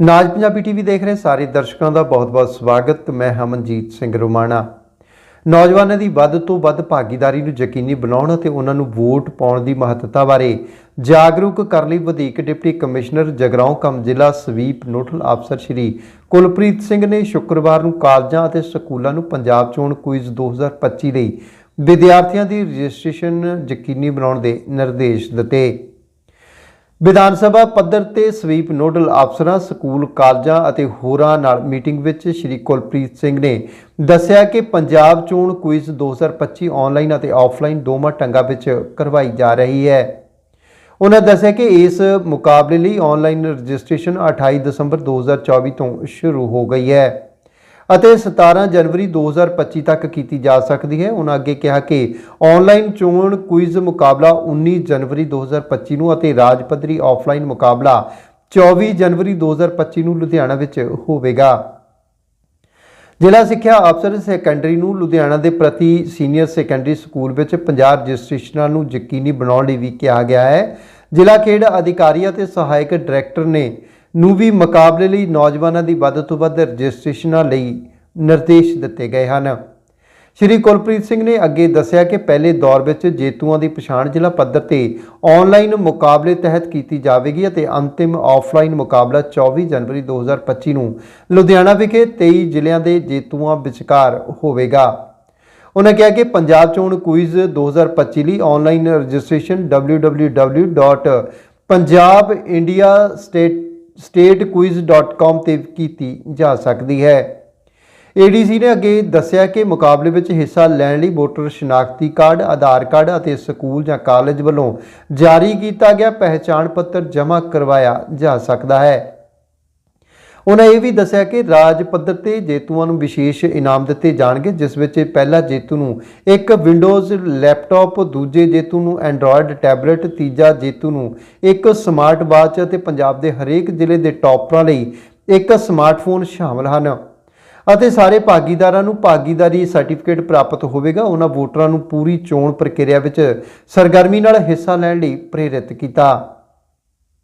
ਨਾਜ Punjabi TV ਦੇਖ ਰਹੇ ਸਾਰੇ ਦਰਸ਼ਕਾਂ ਦਾ ਬਹੁਤ-ਬਹੁਤ ਸਵਾਗਤ। ਮੈਂ ਹਮਨਜੀਤ ਸਿੰਘ ਰੋਮਾਣਾ। ਨੌਜਵਾਨਾਂ ਦੀ ਵੱਧ ਤੋਂ ਵੱਧ ਭਾਗੀਦਾਰੀ ਨੂੰ ਯਕੀਨੀ ਬਣਾਉਣ ਅਤੇ ਉਹਨਾਂ ਨੂੰ ਵੋਟ ਪਾਉਣ ਦੀ ਮਹੱਤਤਾ ਬਾਰੇ ਜਾਗਰੂਕ ਕਰਨ ਲਈ ਵਧੀਕ ਡਿਪਟੀ ਕਮਿਸ਼ਨਰ ਜਗਰਾਉਂ ਕਮ ਜ਼ਿਲ੍ਹਾ ਸਵੀਪ ਨੋਡਲ ਅਫਸਰ ਸ਼੍ਰੀ ਕੁਲਪ੍ਰੀਤ ਸਿੰਘ ਨੇ ਸ਼ੁੱਕਰਵਾਰ ਨੂੰ ਕਾਲਜਾਂ ਅਤੇ ਸਕੂਲਾਂ ਨੂੰ ਪੰਜਾਬ ਚੋਣ ਕੁਇਜ਼ 2025 ਲਈ ਵਿਦਿਆਰਥੀਆਂ ਦੀ ਰਜਿਸਟ੍ਰੇਸ਼ਨ ਯਕੀਨੀ ਬਣਾਉਣ ਦੇ ਨਿਰਦੇਸ਼ ਦਿੱਤੇ। ਵਿਧਾਨ ਸਭਾ ਪੱਧਰ ਤੇ ਸਵੀਪ ਨੋਡਲ ਅਫਸਰਾਂ, ਸਕੂਲ, ਕਾਲਜਾਂ ਅਤੇ ਹੋਰਾਂ ਨਾਲ ਮੀਟਿੰਗ ਵਿੱਚ ਸ਼੍ਰੀ ਕੁਲਪ੍ਰੀਤ ਸਿੰਘ ਨੇ ਦੱਸਿਆ ਕਿ ਪੰਜਾਬ ਚੋਣ ਕੁਇਜ਼ 2025 ਆਨਲਾਈਨ ਅਤੇ ਆਫਲਾਈਨ ਦੋਵਾਂ ਢੰਗਾਂ ਵਿੱਚ ਕਰਵਾਈ ਜਾ ਰਹੀ ਹੈ। ਉਹਨਾਂ ਦੱਸਿਆ ਕਿ ਇਸ ਮੁਕਾਬਲੇ ਲਈ ਆਨਲਾਈਨ ਰਜਿਸਟ੍ਰੇਸ਼ਨ 28 ਦਸੰਬਰ 2024 ਤੋਂ ਸ਼ੁਰੂ ਹੋ ਗਈ ਹੈ। ਅਤੇ 17 ਜਨਵਰੀ 2025 ਤੱਕ ਕੀਤੀ ਜਾ ਸਕਦੀ ਹੈ। ਉਹਨਾਂ ਅੱਗੇ ਕਿਹਾ ਕਿ ਆਨਲਾਈਨ ਚੋਣ ਕੁਇਜ਼ ਮੁਕਾਬਲਾ 19 ਜਨਵਰੀ 2025 ਨੂੰ ਅਤੇ ਰਾਜ ਪੱਧਰੀ ਆਫਲਾਈਨ ਮੁਕਾਬਲਾ 24 ਜਨਵਰੀ 2025 ਨੂੰ ਲੁਧਿਆਣਾ ਵਿੱਚ ਹੋਵੇਗਾ। ਜ਼ਿਲ੍ਹਾ ਸਿੱਖਿਆ ਅਫਸਰ ਸੈਕੰਡਰੀ ਨੂੰ ਲੁਧਿਆਣਾ ਦੇ ਪ੍ਰਤੀ ਸੀਨੀਅਰ ਸੈਕੰਡਰੀ ਸਕੂਲ ਵਿੱਚ 50 ਰਜਿਸਟ੍ਰੇਸ਼ਨਾਂ ਨੂੰ ਯਕੀਨੀ ਬਣਾਉਣ ਲਈ ਵੀ ਕਿਹਾ ਗਿਆ ਹੈ। ਜ਼ਿਲ੍ਹਾ ਖੇਡ ਅਧਿਕਾਰੀ ਅਤੇ ਸਹਾਇਕ ਡਾਇਰੈਕਟਰ ਨੇ ਨੂੰ ਵੀ ਮੁਕਾਬਲੇ ਲਈ ਨੌਜਵਾਨਾਂ ਦੀ ਵੱਧ ਤੋਂ ਵੱਧ ਰਜਿਸਟ੍ਰੇਸ਼ਨਾਂ ਲਈ ਨਿਰਦੇਸ਼ ਦਿੱਤੇ ਗਏ ਹਨ। ਸ਼੍ਰੀ ਕੁਲਪ੍ਰੀਤ ਸਿੰਘ ਨੇ ਅੱਗੇ ਦੱਸਿਆ ਕਿ ਪਹਿਲੇ ਦੌਰ ਵਿੱਚ ਜੇਤੂਆਂ ਦੀ ਪਛਾਣ ਜ਼ਿਲ੍ਹਾ ਪੱਧਰ ਤੇ ਆਨਲਾਈਨ ਮੁਕਾਬਲੇ ਤਹਿਤ ਕੀਤੀ ਜਾਵੇਗੀ ਅਤੇ ਅੰਤਿਮ ਆਫਲਾਈਨ ਮੁਕਾਬਲਾ 24 ਜਨਵਰੀ 2025 ਨੂੰ ਲੁਧਿਆਣਾ ਵਿਖੇ 23 ਜ਼ਿਲ੍ਹਿਆਂ ਦੇ ਜੇਤੂਆਂ ਵਿਚਕਾਰ ਹੋਵੇਗਾ। ਉਹਨਾਂ ਕਿਹਾ ਕਿ ਪੰਜਾਬ ਚੋਣ ਕੁਇਜ਼ 2025 ਲਈ ਆਨਲਾਈਨ ਰਜਿਸਟ੍ਰੇਸ਼ਨ www.punjabindiastatestatequiz.com ਤੇ ਕੀਤੀ ਜਾ ਸਕਦੀ ਹੈ। ਏਡੀਸੀ ਨੇ ਅੱਗੇ ਦੱਸਿਆ ਕਿ ਮੁਕਾਬਲੇ ਵਿੱਚ ਹਿੱਸਾ ਲੈਣ ਲਈ ਵੋਟਰ ਸ਼ਨਾਖਤੀ ਕਾਰਡ, ਆਧਾਰ ਕਾਰਡ ਅਤੇ ਸਕੂਲ ਜਾਂ ਕਾਲਜ ਵੱਲੋਂ ਜਾਰੀ ਕੀਤਾ ਗਿਆ ਪਹਿਚਾਣ ਪੱਤਰ ਜਮ੍ਹਾਂ ਕਰਵਾਇਆ ਜਾ ਸਕਦਾ ਹੈ। ਉਹਨਾਂ ਇਹ ਵੀ ਦੱਸਿਆ ਕਿ ਰਾਜ ਪੱਧਰ ਤੇ ਜੇਤੂਆਂ ਨੂੰ ਵਿਸ਼ੇਸ਼ ਇਨਾਮ ਦਿੱਤੇ ਜਾਣਗੇ, ਜਿਸ ਵਿੱਚ ਪਹਿਲਾ ਜੇਤੂ ਨੂੰ ਇੱਕ ਵਿੰਡੋਜ਼ ਲੈਪਟਾਪ, ਦੂਜੇ ਜੇਤੂ ਨੂੰ ਐਂਡਰੋਇਡ ਟੈਬਲੇਟ, ਤੀਜਾ ਜੇਤੂ ਨੂੰ ਇੱਕ ਸਮਾਰਟ ਵਾਚ ਅਤੇ ਪੰਜਾਬ ਦੇ ਹਰੇਕ ਜ਼ਿਲ੍ਹੇ ਦੇ ਟੌਪਰਾਂ ਲਈ ਇੱਕ ਸਮਾਰਟਫੋਨ ਸ਼ਾਮਲ ਹਨ। ਅਤੇ ਸਾਰੇ ਭਾਗੀਦਾਰਾਂ ਨੂੰ ਭਾਗੀਦਾਰੀ ਸਰਟੀਫਿਕੇਟ ਪ੍ਰਾਪਤ ਹੋਵੇਗਾ। ਉਹਨਾਂ ਵੋਟਰਾਂ ਨੂੰ ਪੂਰੀ ਚੋਣ ਪ੍ਰਕਿਰਿਆ ਵਿੱਚ ਸਰਗਰਮੀ ਨਾਲ ਹਿੱਸਾ ਲੈਣ ਲਈ ਪ੍ਰੇਰਿਤ ਕੀਤਾ।